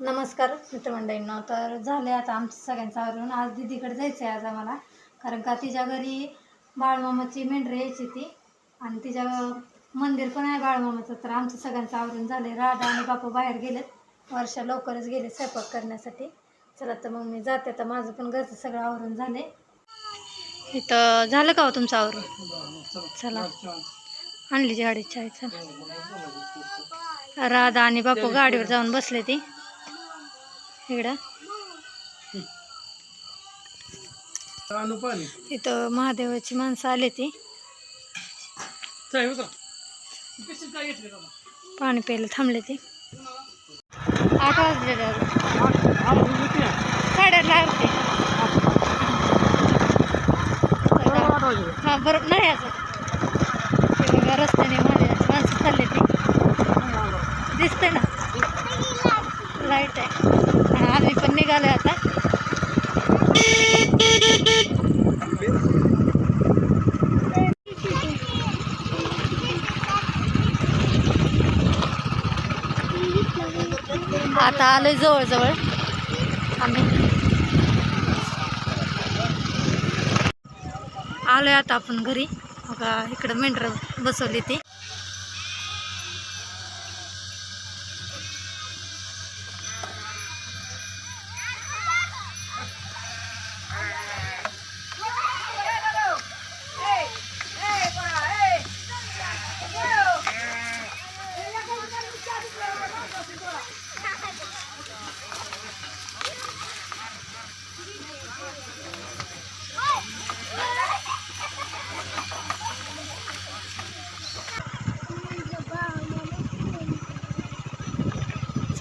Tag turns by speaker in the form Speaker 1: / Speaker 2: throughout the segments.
Speaker 1: नमस्कार मित्रमंडळींना तर झाले आता आमचं सगळ्यांचं आवरून. आज दिदीकडे जायचं आहे आज आम्हाला कारण का तिच्या घरी बाळमामाची मेंढरं यायची ती आणि तिच्या मंदिर पण आहे बाळमामाचं तर आमचं सगळ्यांचं आवरून झाले राधा आणि बापू बाहेर गेलेत वर्षा लवकरच गेले स्वयंपाक करण्यासाठी. चला तर मग मी जाते. तर माझं पण घरचं सगळं आवरून झाले इथं झालं का हो तुमचं आवरून? चला. आणली जी गाडी चाय चला. राधा आणि बापू गाडीवर जाऊन बसले ती. इकडं. इथं महादेवाची माणसं आली ती. पाणी प्यायला थांबले ती. आठ वाजले आरती हा बरोबर नाही असं. रस्त्याने महादेवाची माणसं चालली ती. दिसते ना? लाइट आहे. आणि आम्ही पण निघालो आता. आता आलोय जवळजवळ. आम्ही. आलोय आता आपण घरी. बघा इकडं मेंढर बसवली ती.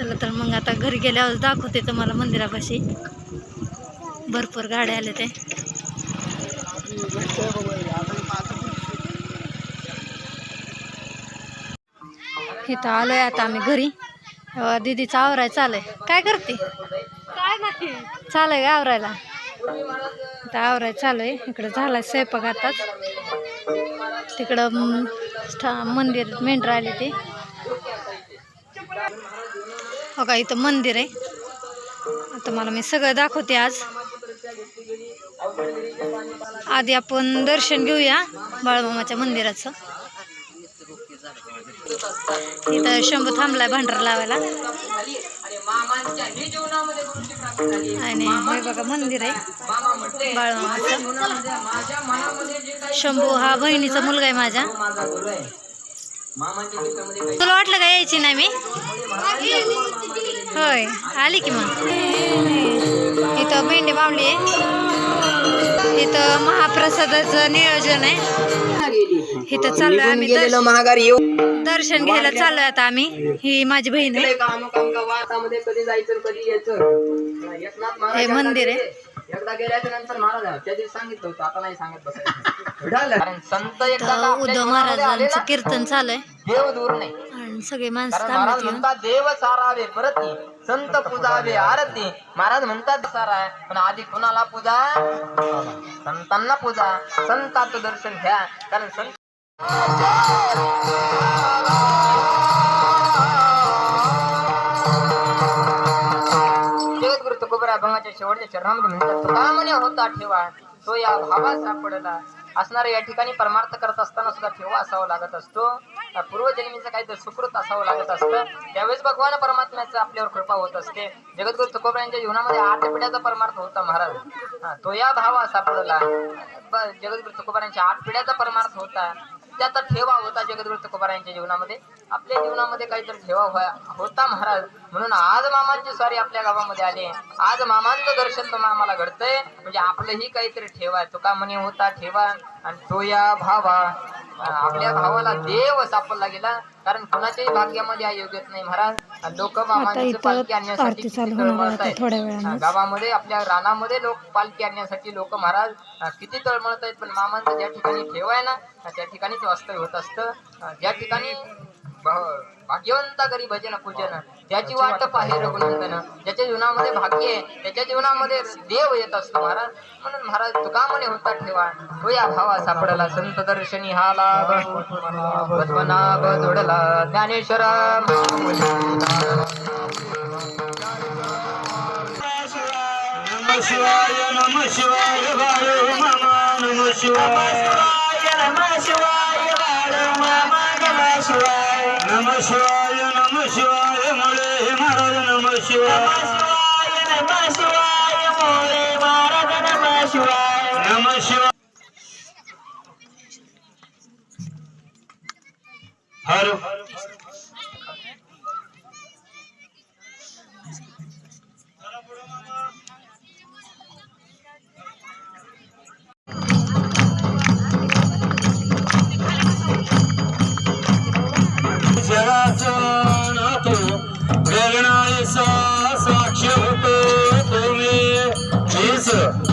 Speaker 1: चला तर मग आता घरी गेल्यावर दाखवते तुम्हाला मंदिरापाशी. भरपूर गाड्या आल्या ते इथं आलोय आता आम्ही घरी. अं, दीदीचं आवराय चालय. काय करते? काय नाही चालय का आवरायला? आता आवराय चालू आहे इकडं झालाय स्वयंपाक आताच. तिकडं मंदिर मेंढर आली ते. हो का इथं मंदिर आहे. आता मला मी सगळं दाखवते आज. आधी आपण दर्शन घेऊया बाळमामाच्या मंदिराचं. इथं शंभू थांबलाय भांडार लावायला. आणि हे बघा मंदिर आहे बाळमामाचं. शंभू हा बहिणीचा मुलगा आहे माझ्या तुला वाटलं का यायची नाही मी? होय आली की मग. इथं मेंढी मावली आहे. इथं महाप्रसादाचं नियोजन आहे. इथं चाललोय आम्ही दर्शन-
Speaker 2: महागारी येऊ.
Speaker 1: दर्शन घ्यायला चाललोय आता आम्ही. ही माझी बहीण आहे.
Speaker 2: वातामध्ये कधी जायचं कधी यायचं? एकनाथ महाराज
Speaker 1: हे मंदिर आहे.
Speaker 2: एकदा गेल्याच्यानंतर महाराज आहे. त्या दिवशी सांगितलं होतं आता नाही सांगत बसायचं. कारण संत एकदा का
Speaker 1: तर
Speaker 2: आपल्या
Speaker 1: उद्धव
Speaker 2: जीवनामध्ये
Speaker 1: महाराजांचं कीर्तन चालू आहे
Speaker 2: देव दूर नाही.
Speaker 1: आणि सगळे माणसं
Speaker 2: कारण महाराज म्हणतात देव सारावे परती. संत पूजावे आरती. महाराज म्हणतात सारा पण आधी कुणाला पूजा? संतांना पूजा. संताचं दर्शन घ्या. कारण संत अभंगाच्या शेवटच्या चरणामध्ये म्हणतात तुका म्हणे होता ठेवा तो या भावा सापडला. असणारा या ठिकाणी परमार्थ करत असताना सुद्धा ठेवा असावा लागत असतो. पूर्वजन्मीचं काहीतरी सुकृत असावं लागत असतं. त्यावेळेस भगवान परमात्म्याचा आपल्यावर कृपा होत असते. जगद्गुरु तुकोबरायांच्या जीवनामध्ये आठ पिढ्याचा परमार्थ होता महाराज. तो या भावा सापडला. जगद्गुरु तुकोबारांच्या आठ पिढ्याचा परमार्थ होता. त्याचा ठेवा होता जगद्गुरु तुकोबारा यांच्या जीवनामध्ये. आपल्या जीवनामध्ये काहीतरी ठेवा होता महाराज. म्हणून आज मामांची स्वारी आपल्या गावामध्ये आले आज मामांचं दर्शन तुम्हाला आम्हाला घडतंय. म्हणजे आपलंही काहीतरी ठेवा. तुका म्हणे होता ठेवा. आणि तो या भावा. आपल्या भावाला देव सापडला गेला. कारण कुणाच्याही भाग्यामध्ये हा योग येत नाही महाराज. लोक मामांची पालखी आणण्यासाठी तळमळत आहेत. गावामध्ये आपल्या रानामध्ये लोक पालखी आणण्यासाठी लोक महाराज किती तळमळत आहेत. पण मामांचं ज्या ठिकाणी ठेव आहे ना त्या ठिकाणीच वास्तव्य होत असतं. ज्या ठिकाणी भाग्यवंता करी भजन पूजन ज्याची वाटप आहे रघुनंदन ज्याच्या जीवनामध्ये भाग्य आहे त्याच्या जीवनामध्ये देव येत असतो महाराज. म्हणून महाराज तुका म्हणे होता ठेवा तो या भावा सापडला संत दर्शनी हा लाभ पद्मनाभ जोडला ज्ञानेश्वर
Speaker 3: शिवाय नम शिवाय शिवाय. नम शिवाय नम शिवाय. नम शिवाय हे महाराज नम शिवाय नम शिवाय मोरे महाराज नम शिवाय नम शिवाय. हर আছে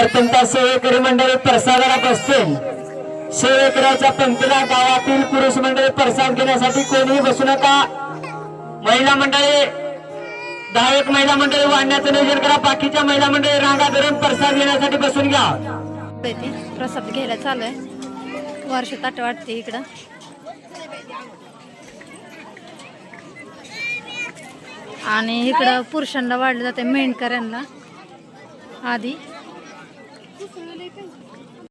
Speaker 3: जर
Speaker 4: तुमचा सेवेकरी मंडळी प्रसादाला बसते सेवेकराच्या पंक्तीला गावातील पुरुष मंडळी प्रसाद घेण्यासाठी कोणीही बसू नका. महिला मंडळी दहा एक महिला मंडळी वाढण्याचं नियोजन करा. बाकीच्या महिला मंडळी रांगा धरून प्रसाद घेण्यासाठी बसून घ्या.
Speaker 1: प्रसाद घ्यायला चालू आहे. वर्ष ताट वाटते इकडं. आणि इकडं पुरुषांना वाढलं जाते मेंढकऱ्यांना. आधी.